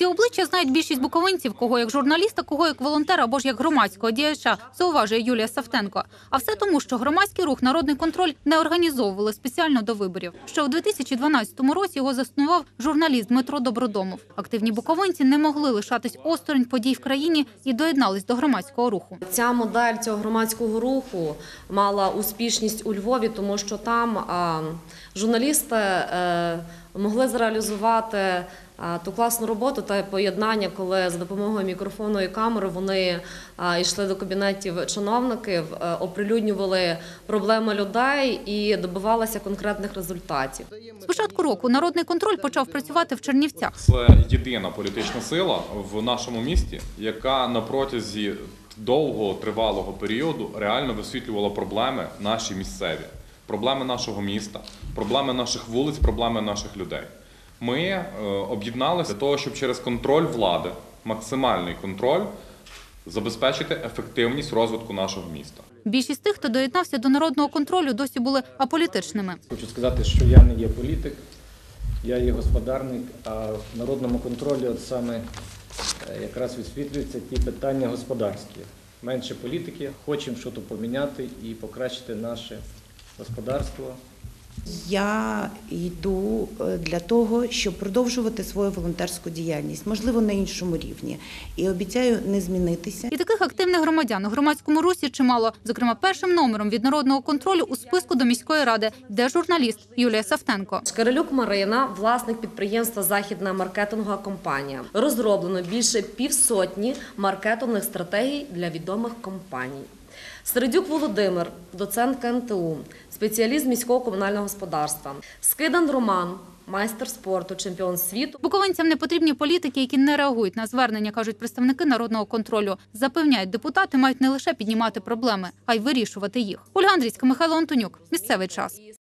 Ці обличчя знають більшість буковинців, кого як журналіста, кого як волонтера або ж як громадського діяча, зауважує Юлія Савтенко. А все тому, що громадський рух Народний контроль не організовували спеціально до виборів. Ще у 2012 році його заснував журналіст Дмитро Добродомов. Активні буковинці не могли лишатись осторонь подій в країні і доєднались до громадського руху. Ця модель цього громадського руху мала успішність у Львові, тому що там журналісти е, могли зреалізувати ту класну роботу та поєднання, коли за допомогою мікрофону і камери вони йшли до кабінетів чиновників, е, оприлюднювали проблеми людей і добивалися конкретних результатів. З початку року народний контроль почав працювати в Чернівцях. Це єдина політична сила в нашому місті, яка на протязі довгого тривалого періоду реально висвітлювала проблеми наші місцеві, проблеми нашого міста, проблеми наших вулиць, проблеми наших людей. Ми е, об'єдналися для того, щоб через контроль влади, максимальний контроль, забезпечити ефективність розвитку нашого міста. Більшість тих, хто доєднався до народного контролю, досі були аполітичними. Хочу сказати, що я не є політик, я є господарник, а в народному контролі от саме е, якраз висвітлюються ті питання господарські. Менше політики, хочемо щось поміняти і покращити наше господарство. Я йду е, для того, щоб продовжувати свою волонтерську діяльність, можливо, на іншому рівні. І обіцяю не змінитися. І таких активних громадян у громадському русі чимало. Зокрема, першим номером від народного контролю у списку до міської ради, де журналіст Юлія Савтенко. Шкарелюк Марина, власник підприємства Західна маркетингова компанія. Розроблено більше півсотні маркетингових стратегій для відомих компаній. Середюк Володимир, доцент КНТУ, спеціаліст міського комунального господарства. Скидан Роман, майстер спорту, чемпіон світу. Буковинцям не потрібні політики, які не реагують на звернення, кажуть представники народного контролю. Запевняють, депутати мають не лише піднімати проблеми, а й вирішувати їх. Ольга Андрійська, Михайло Антонюк. Місцевий час.